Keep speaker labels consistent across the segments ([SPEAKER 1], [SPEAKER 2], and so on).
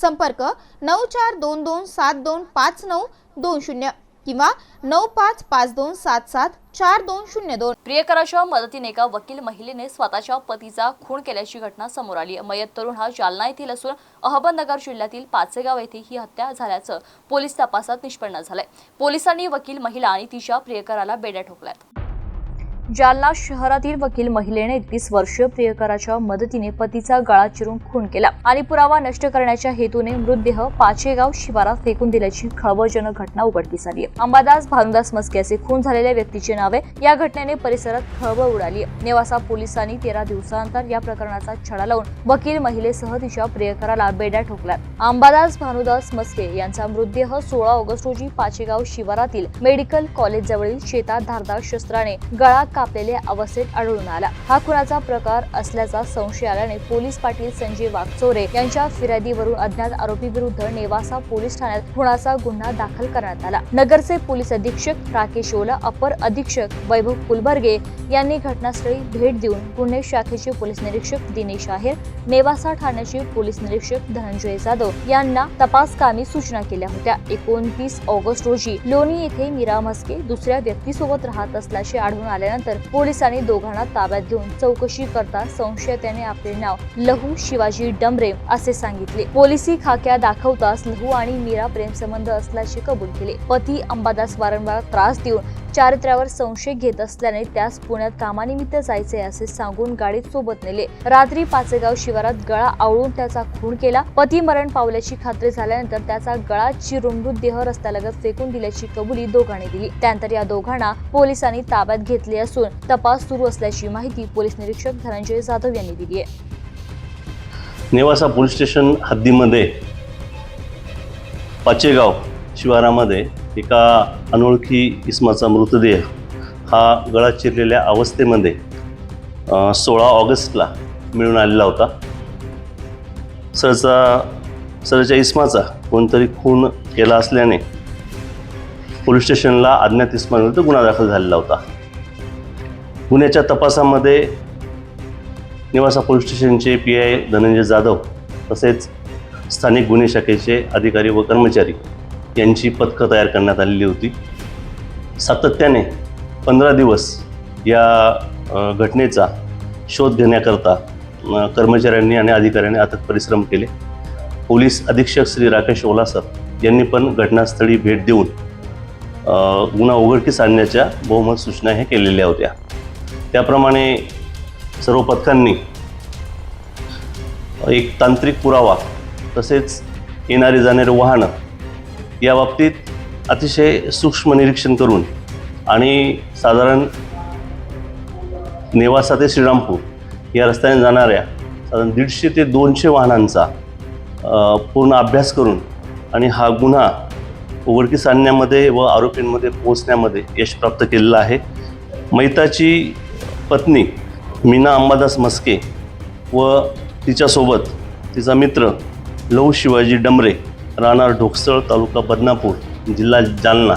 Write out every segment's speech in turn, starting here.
[SPEAKER 1] संपर्क नऊ चार दोन दोन सात दोन पाच नऊ दोन शून्य किंवा नऊ पाच पाच दोन सात सात चार दोन शून्य दोन.
[SPEAKER 2] प्रियकराच्या मदतीने एका वकील महिलेने स्वतःच्या पतीचा खून केल्याची घटना समोर आली. मयत तरुण हा जालना येथील असून अहमदनगर जिल्ह्यातील पाचेगाव येथे ही हत्या झाल्याचं पोलीस तपासात निष्पन्न झालंय. पोलिसांनी वकील महिला आणि तिच्या प्रियकराला बेड्या ठोकल्यात. जालना शहरातील वकील महिलेने एकतीस वर्षीय प्रियकराच्या मदतीने पतीचा गळा चिरून खून केला आणि पुरावा नष्ट करण्याच्या हेतूने मृतदेह पाचेगाव शिवारात फेकून दिल्याची खळबळजनक घटना उघडकीस आली आहे. अंबादास भानुदास मस्के असे खून झालेल्या व्यक्तीचे नावे या घटनेने परिसरात खळबळ उडाली नेवासा पोलिसांनी तेरा दिवसानंतर या प्रकरणाचा छडा लावून वकील महिलेसह तिच्या प्रियकराला बेड्या ठोकल्यात अंबादास भानुदास मस्के यांचा मृतदेह सोळा ऑगस्ट रोजी पाचेगाव शिवारातील मेडिकल कॉलेज जवळील शेतात धारदार शस्त्राने गळा कापलेल्या अवस्थेत आढळून आला. हा खुनाचा प्रकार असल्याचा संशय आल्याने पोलीस पाटील संजय वाघचोरे यांच्या फिर्यादीवरून अज्ञात आरोपी विरुद्ध नेवासा पोलीस ठाण्यात खुनाचा गुन्हा दाखल करण्यात आला. नगरचे पोलीस अधीक्षक राकेश ओला अपर अधीक्षक वैभव कुलबर्गे यांनी घटनास्थळी भेट देऊन गुन्हे शाखेचे पोलीस निरीक्षक दिनेश आहेर नेवासा ठाण्याचे पोलीस निरीक्षक धनंजय जाधव यांना तपास कामी सूचना केल्या होत्या. एकोणतीस ऑगस्ट रोजी लोणी येथे मीरा म्हस्के दुसऱ्या व्यक्तीसोबत राहत असल्याचे आढळून आल्यानंतर पोलिसांनी दोघांना ताब्यात घेऊन चौकशी करता संशयिताने आपले नाव लहू शिवाजी डमरे असे सांगितले. पोलिसी खाक्या दाखवताच लहू आणि मीरा प्रेमसंबंध असल्याचे कबूल केले. पती अंबादास वारंवार त्रास देऊन चारित्र्यावर संशय घेत असल्याने त्यास पुण्यात कामानिमित्त जायचे असे सांगून गाडीत सोबत नेले. रात्री पाचेगाव शिवारात गळा आवळून त्याचा खून केला. पती मरण पावल्याची खात्री झाल्यानंतर त्याचा गळा चिरून मृतदेह रस्त्यालगत फेकून दिल्याची कबुली दोघांनी दिली. त्यानंतर या दोघांना पोलिसांनी ताब्यात घेतले असून तपास सुरू असल्याची माहिती पोलीस निरीक्षक धनंजय जाधव यांनी दिली आहे.
[SPEAKER 3] नेवासा पोलीस स्टेशन हद्दीमध्ये पाचेगाव शिवारामध्ये एका अनोळखी इसमाचा मृतदेह हा गळा चिरलेल्या अवस्थेमध्ये सोळा ऑगस्टला मिळून आलेला होता. सरचा सरच्या इस्माचा कोणतरी खून केला असल्याने पोलीस स्टेशनला अज्ञात इस्माविरुद्ध गुन्हा दाखल झालेला होता. गुन्ह्याच्या तपासामध्ये निवासा पोलीस स्टेशनचे पी आय धनंजय जाधव तसेच स्थानिक गुन्हे शाखेचे अधिकारी व कर्मचारी यांची पथकं तयार करण्यात आलेली होती. सातत्याने पंधरा दिवस या घटनेचा शोध घेण्याकरता कर्मचाऱ्यांनी आणि अधिकाऱ्यांनी अथक परिश्रम केले. पोलीस अधीक्षक श्री राकेश ओलासर यांनी पण घटनास्थळी भेट देऊन गुन्हा उघडकीस आणण्याच्या बहुमत सूचना हे केलेल्या होत्या. त्याप्रमाणे सर्व पथकांनी एक तांत्रिक पुरावा तसेच येणारी जाणारी वाहनं या बाबतीत अतिशय सूक्ष्म निरीक्षण करून आणि साधारण नेवासा ते श्रीरामपूर या रस्त्याने जाणाऱ्या साधारण दीडशे ते दोनशे वाहनांचा पूर्ण अभ्यास करून आणि हा गुन्हा उघडकीस आणण्यामध्ये व आरोपींमध्ये पोहोचण्यामध्ये यश प्राप्त केलेलं आहे. मैताची पत्नी मीना अंबादास मस्के व तिच्यासोबत तिचा मित्र लहू शिवाजी डमरे राहणार ढोकसळ तालुका बदनापूर जिल्हा जालना.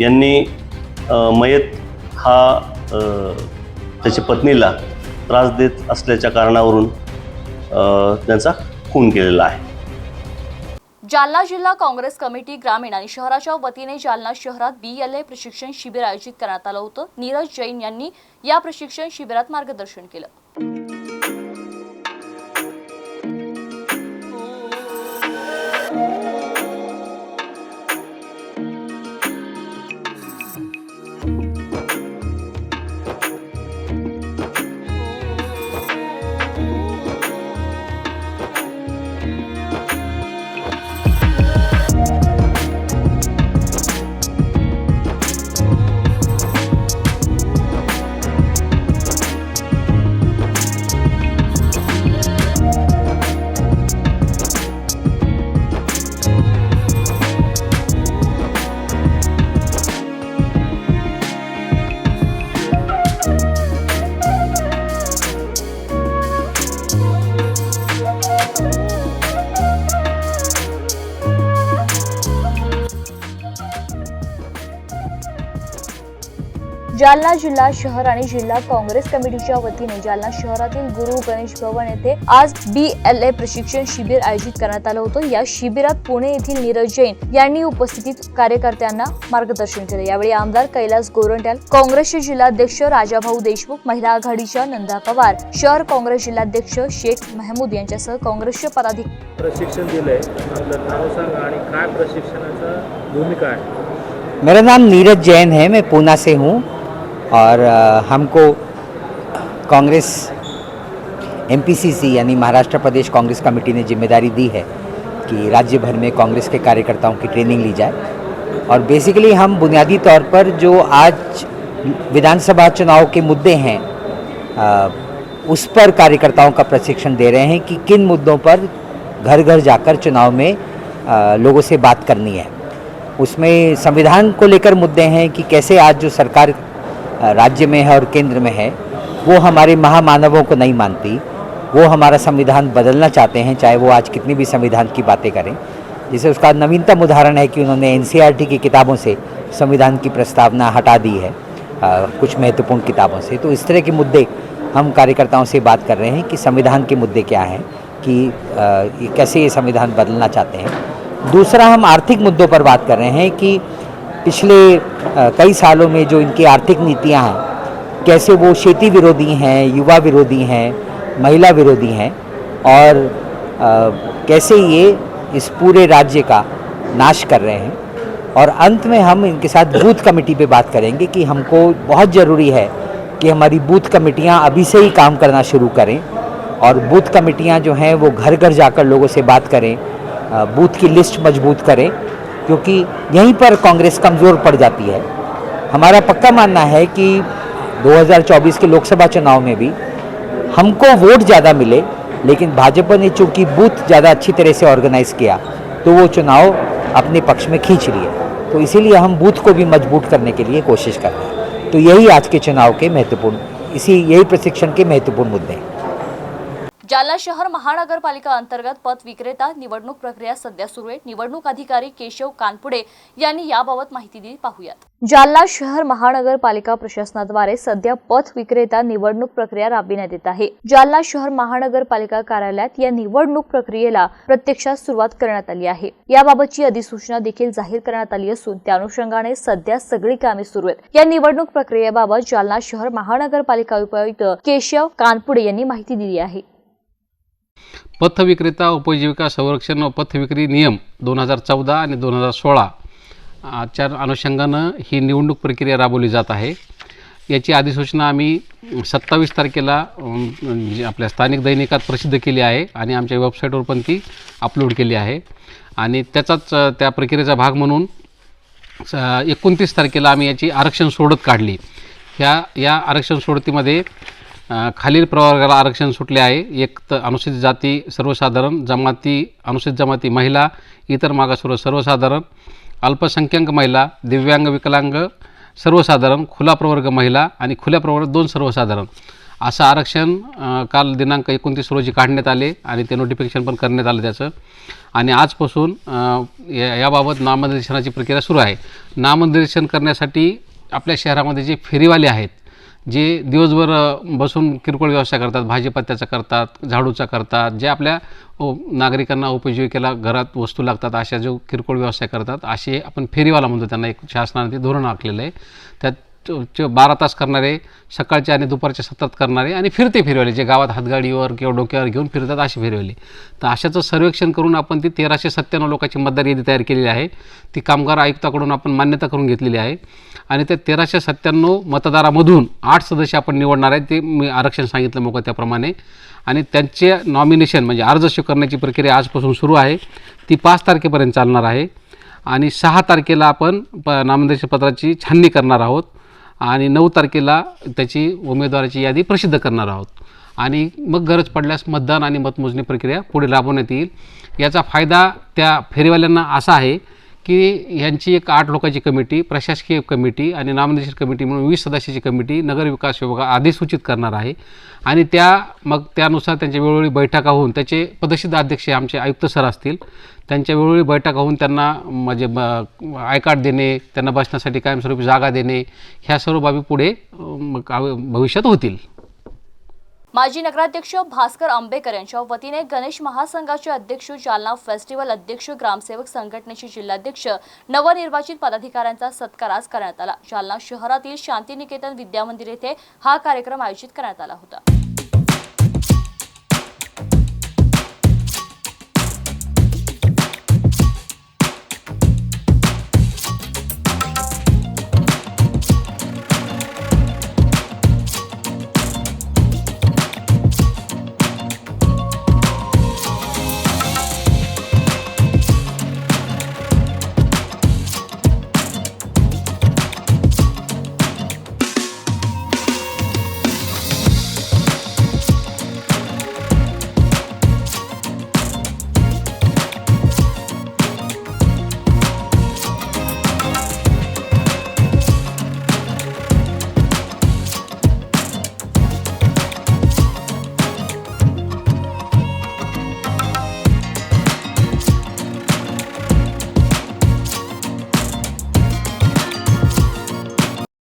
[SPEAKER 3] यांनी मयत हा त्याच्या पत्नीला त्रास देत असल्याच्या कारणावरून त्यांचा खून केलेला आहे.
[SPEAKER 2] जालना जिल्हा काँग्रेस कमिटी ग्रामीण आणि शहराच्या वतीने जालना शहरात बी एल ए प्रशिक्षण शिबिर आयोजित करण्यात आलं होतं. नीरज जैन यांनी या प्रशिक्षण शिबिरात मार्गदर्शन केलं. जालना जिल्हा शहर आणि जिल्हा काँग्रेस कमिटीच्या वतीने जालना शहरातील गुरु गणेश भवन येथे आज बी एल ए प्रशिक्षण शिबिर आयोजित करण्यात आलं होतं. या शिबिरात पुणे येथील नीरज जैन यांनी उपस्थित कार्यकर्त्यांना मार्गदर्शन केले. यावेळी आमदार कैलास गोरंट्याल काँग्रेसचे जिल्हाध्यक्ष राजाभाऊ देशमुख महिला आघाडीच्या नंदा पवार शहर काँग्रेस जिल्हाध्यक्ष शेख महमूद यांच्यासह काँग्रेसचे पदाधिकारी
[SPEAKER 4] प्रशिक्षण दिलंय. आपलं नाव सांगा आणि काय प्रशिक्षणाचा भूमिका आहे?
[SPEAKER 5] मेरा नाम नीरज जैन है. मैं पूना से हूँ. और हमको कांग्रेस, एमपीसीसी यानी महाराष्ट्र प्रदेश कांग्रेस कमेटी ने ज़िम्मेदारी दी है कि राज्य भर में कांग्रेस के कार्यकर्ताओं की ट्रेनिंग ली जाए। और बेसिकली हम बुनियादी तौर पर जो आज विधानसभा चुनाव के मुद्दे हैं उस पर कार्यकर्ताओं का प्रशिक्षण दे रहे हैं कि किन मुद्दों पर घर घर जाकर चुनाव में लोगों से बात करनी है। उसमें संविधान को लेकर मुद्दे हैं कि कैसे आज जो सरकार राज्य में है और केंद्र में है वो हमारे महामानवों को नहीं मानती। वो हमारा संविधान बदलना चाहते हैं चाहे वो आज कितनी भी संविधान की बातें करें। जैसे उसका नवीनतम उदाहरण है कि उन्होंने एन की किताबों से संविधान की प्रस्तावना हटा दी है अ, कुछ महत्वपूर्ण किताबों से। तो इस तरह के मुद्दे हम कार्यकर्ताओं से बात कर रहे हैं कि संविधान के मुद्दे क्या हैं कि ये कैसे ये संविधान बदलना चाहते हैं। दूसरा हम आर्थिक मुद्दों पर बात कर रहे हैं कि पिछले कई सालों में जो इनकी आर्थिक नीतियाँ हैं, कैसे वो खेती विरोधी हैं, युवा विरोधी हैं, महिला विरोधी हैं, और कैसे ये इस पूरे राज्य का नाश कर रहे हैं। और अंत में हम इनके साथ बूथ कमेटी पे बात करेंगे कि हमको बहुत ज़रूरी है कि हमारी बूथ कमेटियाँ अभी से ही काम करना शुरू करें और बूथ कमेटियाँ जो हैं वो घर घर जाकर लोगों से बात करें बूथ की लिस्ट मज़बूत करें क्योंकि यहीं पर कांग्रेस कमज़ोर पड़ जाती है। हमारा पक्का मानना है कि 2024 के लोकसभा चुनाव में भी हमको वोट ज़्यादा मिले, लेकिन भाजपा ने चूँकि बूथ ज़्यादा अच्छी तरह से ऑर्गेनाइज किया तो वो चुनाव अपने पक्ष में खींच लिए। तो इसीलिए हम बूथ को भी मज़बूत करने के लिए कोशिश कर रहे हैं। तो यही आज के चुनाव के महत्वपूर्ण, इसी, यही प्रशिक्षण के महत्वपूर्ण मुद्दे हैं।
[SPEAKER 2] जालना शहर महानगरपालिका अंतर्गत पथ विक्रेता निवडणूक प्रक्रिया सध्या सुरू आहे. निवडणूक अधिकारी केशव कानपुडे यांनी याबाबत माहिती दिली. पाहूयात. जालना शहर महानगरपालिका प्रशासनाद्वारे सध्या पथ विक्रेता निवडणूक प्रक्रिया राबविण्यात येत आहे. जालना शहर महानगरपालिका कार्यालयात या निवडणूक प्रक्रियेला प्रत्यक्षात सुरुवात करण्यात आली आहे. याबाबतची अधिसूचना देखील जाहीर करण्यात आली असून त्या अनुषंगाने सध्या सगळी कामे सुरू आहेत. या निवडणूक प्रक्रियेबाबत जालना शहर महानगरपालिका उपायुक्त केशव कानपुडे यांनी माहिती दिली आहे.
[SPEAKER 6] पथविक्रेता उपजीविका संरक्षण व पथविक्री नियम दोन हजार चौदा आणि दोन हजार सोळाच्या अनुषंगानं ही निवडणूक प्रक्रिया राबवली जात आहे. याची अधिसूचना आम्ही सत्तावीस तारखेला म्हणजे आपल्या स्थानिक दैनिकात प्रसिद्ध केली आहे आणि आमच्या वेबसाईटवर पण ती अपलोड केली आहे. आणि त्याचाच त्या प्रक्रियेचा भाग म्हणून एकोणतीस तारखेला आम्ही याची आरक्षण सोडत काढली. ह्या या आरक्षण सोडतीमध्ये खालील प्रवर्गाला आरक्षण सुटले आहे. एक तर अनुसूचित जाती सर्वसाधारण जमाती अनुसूचित जमाती महिला इतर मागासवर्ग सर्वसाधारण अल्पसंख्याक महिला दिव्यांग विकलांग सर्वसाधारण खुला प्रवर्ग महिला आणि खुल्या प्रवर्ग दोन सर्वसाधारण. असं आरक्षण काल दिनांक एकोणतीस रोजी काढण्यात आले आणि ते नोटिफिकेशन पण करण्यात आलं त्याचं. आणि आजपासून या याबाबत नामनिर्देशनाची प्रक्रिया सुरू आहे. नामनिर्देशन करण्यासाठी आपल्या शहरामध्ये जे फेरीवाले आहेत जे दिवसभर बसून किरकोळ व्यवसाय करतात भाजीपत्त्याचा करतात झाडूचा करतात जे आपल्या नागरिकांना उपजीविकेला घरात वस्तू लागतात अशा जो किरकोळ व्यवसाय करतात असे आपण फेरीवाला म्हणतो त्यांना एक शासनाने ते धोरण आखलेलं आहे. त्यात बारा तास करणारे सकाळचे आणि दुपारच्या सतत करणारे आणि फिरते फिरवले जे गावात हातगाडीवर किंवा डोक्यावर घेऊन फिरतात असे फिरवले. तर अशाचं सर्वेक्षण करून आपण ती तेराशे सत्त्याण्णव लोकांची मतदार यादी तयार केलेली आहे. ती कामगार आयुक्ताकडून आपण मान्यता करून घेतलेली आहे. आणि त्या तेराशे सत्त्याण्णव मतदारामधून आठ सदस्य आपण निवडणार आहे ते मी आरक्षण सांगितलं मग त्याप्रमाणे. आणि त्यांचे नॉमिनेशन म्हणजे अर्ज स्वीकारण्याची प्रक्रिया आजपासून सुरू आहे. ती पाच तारखेपर्यंत चालणार आहे. आणि सहा तारखेला आपण प नामनिर्देशन पत्राची छाननी करणार आहोत. आणि नऊ तारखेला त्याची उमेदवाराची यादी प्रसिद्ध करणार आहोत. आणि मग गरज पडल्यास मतदान आणि मतमोजणी प्रक्रिया पुढे राबवण्यात येईल. याचा फायदा त्या फेरीवाल्यांना असा आहे की ह्यांची एक आठ लोकांची कमिटी प्रशासकीय कमिटी आणि नामनिर्देशन कमिटी म्हणून वीस सदस्याची कमिटी नगर विकास विभाग अधिसूचित करणार आहे. आणि त्या मग त्यानुसार त्यांच्या वेळोवेळी बैठका होऊन त्याचे पदसिद्ध अध्यक्ष आमचे आयुक्त सर असतील. त्यांच्या वेळोवेळी बैठका होऊन त्यांना म्हणजे ब- आय कार्ड देणे त्यांना बसण्यासाठी कायमस्वरूपी जागा देणे ह्या सर्व बाबी पुढे मग भविष्यात होतील.
[SPEAKER 2] माजी नगराध्यक्ष भास्कर आंबेकर यांच्या वतीने गणेश महासंघाचे अध्यक्ष जालना फेस्टिवल अध्यक्ष ग्रामसेवक संघटनेचे जिल्हाध्यक्ष नवनिर्वाचित पदाधिकाऱ्यांचा सत्कार आज करण्यात आला. जालना शहरातील शांतिनिकेतन विद्यामंदिर येथे हा कार्यक्रम आयोजित करण्यात आला होता.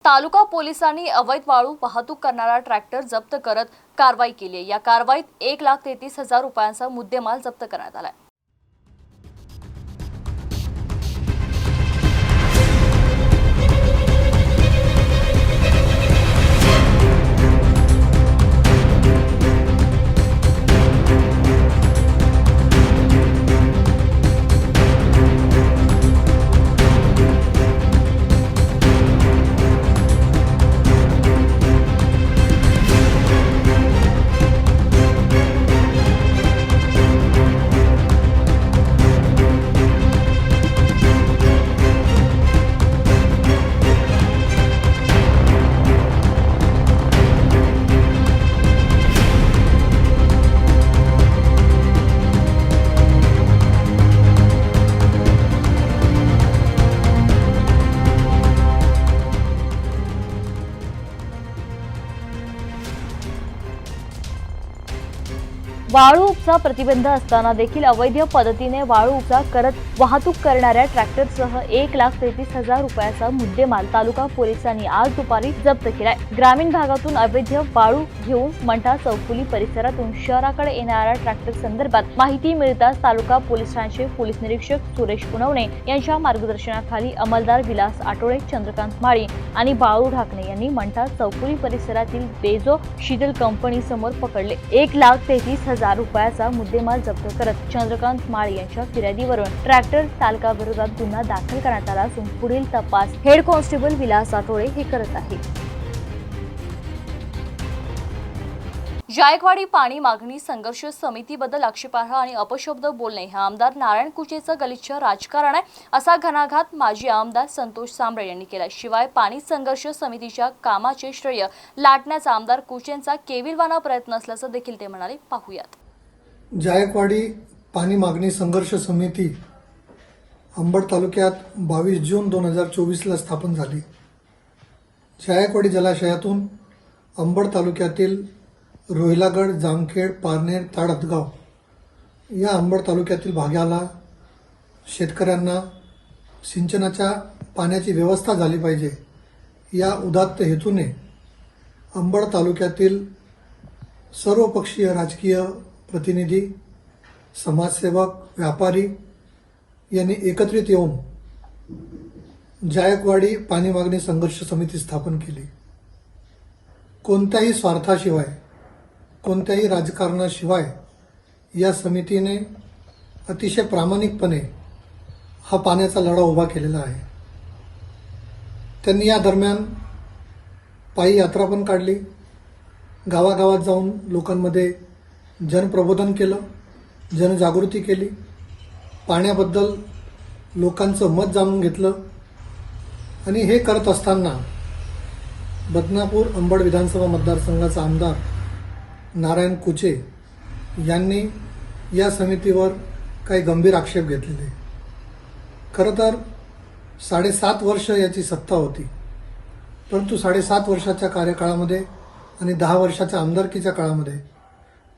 [SPEAKER 2] तालुका पोलिसांनी अवैध वाळू वाहतूक करणारा ट्रॅक्टर जप्त करत कारवाई केली आहे. या कारवाईत एक लाख तेहतीस हजार रुपयांचा मुद्देमाल जप्त करण्यात आला आहे प्रतिबंध असताना देखील अवैध पद्धतीने वाळू उपसा करत वाहतूक करणाऱ्या ट्रॅक्टरसह एक लाख तेहतीस हजार रुपयाचा मुद्देमाल तालुका पोलिसांनी आज दुपारी जप्त केलाय. ग्रामीण भागातून अवैध वाळू घेऊन मंठा चौफुली परिसरातून शहराकडे येणाऱ्या ट्रॅक्टर संदर्भात माहिती मिळताच तालुका पोलिसांचे पोलीस निरीक्षक सुरेश पुनवणे यांच्या मार्गदर्शनाखाली अंमलदार विलास आठवडे चंद्रकांत माळी आणि बाळू ढाकणे यांनी मंठा चौफुली परिसरातील बेजो शीतल कंपनी समोर पकडले. एक लाख तेहतीस हजार रुपयाचा मुद्देमाल जप्त करत चंद्रकांत माळी यांच्या फिर्यादीवरून ट्रॅक्टर चालकाविरोधात गुन्हा दाखल करण्यात आला असून पुढील तपास हेड कॉन्स्टेबल विलास आठवडे हे करत आहेत. जायकवाडी पाणी मागणी संघर्ष समितीबद्दल आक्षेपार्ह आणि अपशब्द बोलणे हे आमदार नारायण कुचेचं गलिच्छ राजकारण आहे असा घणाघात माजी आमदार संतोष सांबळे यांनी केला शिवाय पाणी संघर्ष समितीच्या कामाचे श्रेय लाटण्याचा आमदार कुचेंचा केविलवाना प्रयत्न असल्याचं देखील ते म्हणाले. पाहूयात.
[SPEAKER 7] जायकवाडी पाणी मागणी संघर्ष समिती अंबड तालुक्यात बावीस जून दोन हजार चोवीसला स्थापन झाली. जायकवाडी जलाशयातून अंबड तालुक्यातील रोहिलागड जामखेड पारनेर ताडतगाव या अंबड तालुक्यातील भागाला शेतकऱ्यांना सिंचनाच्या पाण्याची व्यवस्था झाली पाहिजे या उदात्त हेतूने अंबड तालुक्यातील सर्वपक्षीय राजकीय प्रतिनिधी समाजसेवक व्यापारी यांनी एकत्रित येऊन जायकवाडी पाणी मागणी संघर्ष समिती स्थापन केली. कोणत्याही स्वार्थाशिवाय कोणत्याही राजकारणाशिवाय या समितीने अतिशय प्रामाणिकपणे हा पाण्याचा लढा उभा केलेला आहे. त्यांनी या दरम्यान पायी यात्रा पण काढली. गावागावात जाऊन लोकांमध्ये जनप्रबोधन केलं जनजागृती केली. पाण्याबद्दल लोकांचं मत जाणून घेतलं. आणि हे करत असताना बदनापूर अंबड विधानसभा मतदारसंघाचा आमदार नारायण कुचे यांनी या समितीवर काही गंभीर आक्षेप घेतलेले. खरं तर साडेसात वर्ष याची सत्ता होती. परंतु साडेसात वर्षाच्या कार्यकाळामध्ये आणि दहा वर्षाच्या आमदारकीच्या काळामध्ये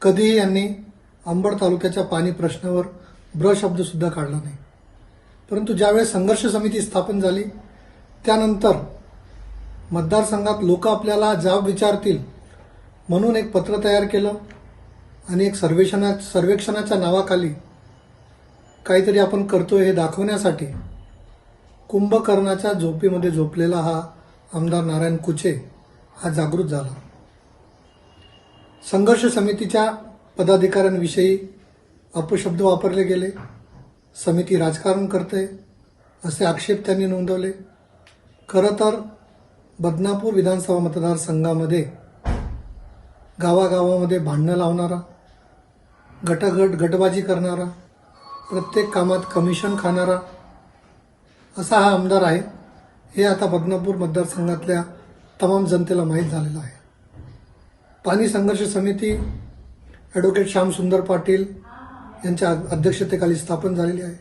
[SPEAKER 7] कधीही यांनी अंबड तालुक्याच्या पाणी प्रश्नावर ब्र शब्दसुद्धा काढला नाही. परंतु ज्यावेळेस संघर्ष समिती स्थापन झाली त्यानंतर मतदारसंघात लोक आपल्याला जाब विचारतील म्हणून एक पत्र तयार केलं आणि एक सर्वेक्षणा सर्वेक्षणाच्या नावाखाली काहीतरी आपण करतोय हे दाखवण्यासाठी कुंभकर्णाच्या झोपेमध्ये झोपलेला हा आमदार नारायण कुचे हा जागृत झाला. संघर्ष समितीच्या पदाधिकाऱ्यांविषयी अपशब्द वापरले गेले. समिती राजकारण करते असे आक्षेप त्यांनी नोंदवले. खरं तर बदनापूर विधानसभा मतदारसंघामध्ये गावागावामध्ये भांडणं लावणारा गटगट गटबाजी करणारा प्रत्येक कामात कमिशन खाणारा असा हा आमदार आहे हे आता बदनापूर मतदारसंघातल्या तमाम जनतेला माहीत झालेलं आहे. पाणी संघर्ष समिती ॲडव्होकेट श्यामसुंदर पाटील यांच्या अध्यक्षतेखाली स्थापन झालेली आहे.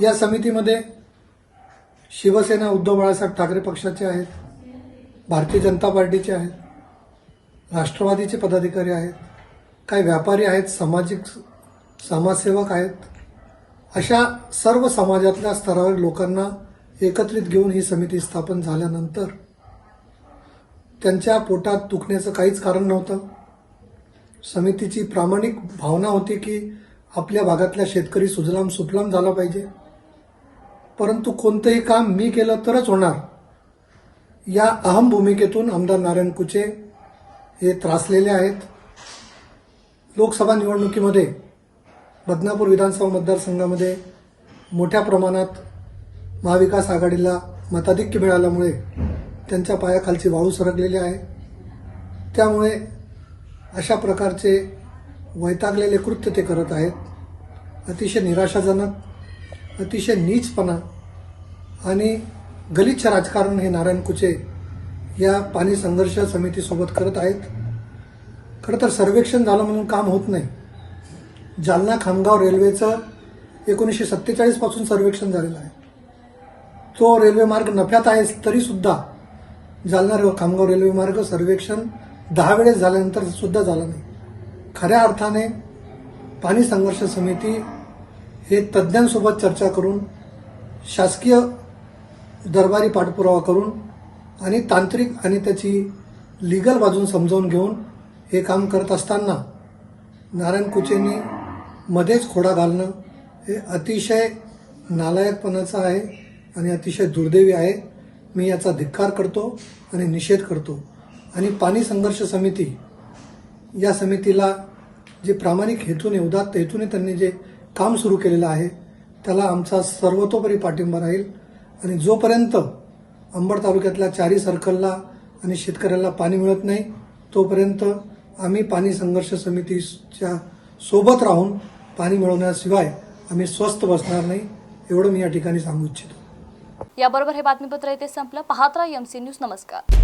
[SPEAKER 7] या समितीमध्ये शिवसेना उद्धव बाळासाहेब ठाकरे पक्षाचे आहेत भारतीय जनता पार्टीचे आहेत राष्ट्रवादीचे पदाधिकारी आहेत काही व्यापारी आहेत सामाजिक समाजसेवक आहेत. अशा सर्व समाजातल्या स्तरावर लोकांना एकत्रित घेऊन ही समिती स्थापन झाल्यानंतर त्यांच्या पोटात दुखण्याचं काहीच कारण नव्हतं. समितीची प्रामाणिक भावना होती की आपल्या भागातल्या शेतकरी सुजलाम सुफलाम झाला पाहिजे. परंतु कोणतंही काम मी केलं तरच होणार. या अहम भूमिकेतून आमदार नारायण कुचे हे त्रासलेले आहेत. लोकसभा निवडणुकीमध्ये बदनापूर विधानसभा मतदारसंघामध्ये मोठ्या प्रमाणात महाविकास आघाडीला मताधिक्य मिळाल्यामुळे त्यांच्या पायाखालची वाळू सरकलेली आहे. त्यामुळे अशा प्रकारचे वैतागलेले कृत्य ते करत आहेत. अतिशय निराशाजनक अतिशय नीचपणा आणि गलिच्छ राजकारण हे नारायण कुचे या पाणी संघर्ष समितीसोबत करत आहेत. खरं तर सर्वेक्षण झालं म्हणून काम होत नाही. जालना खामगाव रेल्वेचं एकोणीसशे सत्तेचाळीसपासून सर्वेक्षण झालेलं आहे. तो रेल्वे मार्ग नफ्यात आहे तरीसुद्धा जालना खामगाव रेल्वे मार्ग सर्वेक्षण दहा वेळेस झाल्यानंतर सुद्धा झालं नाही. खऱ्या अर्थाने पाणी संघर्ष समिती हे तज्ज्ञांसोबत चर्चा करून शासकीय दरबारी पाठपुरावा करून आणि तांत्रिक आणि त्याची लिगल बाजून समजावून घेऊन हे काम करत असताना नारायण कुचेंनी मध्येच खोडा घालणं हे अतिशय नालायकपणाचं आहे आणि अतिशय दुर्दैवी आहे. मी याचा धिक्कार करतो आणि निषेध करतो. आणि पाणी संघर्ष समिती या समितीला जे प्रामाणिक हेतूने उदात्त हेतूने त्यांनी जे काम सुरू केलेलं आहे त्याला आमचा सर्वतोपरी पाठिंबा राहील. आणि जोपर्यंत अंबड तालुक्यातल्या चारी सर्कलला आणि शेतकऱ्याला पाणी मिळत नाही तोपर्यंत आम्ही पाणी संघर्ष समितीच्या सोबत राहून पाणी मिळवण्याशिवाय आम्ही स्वस्थ बसणार नाही एवढं मी या ठिकाणी सांगू इच्छितो.
[SPEAKER 8] याबरोबर हे बातमीपत्र येथे संपलं. पाहत राहा एमसी न्यूज नमस्कार.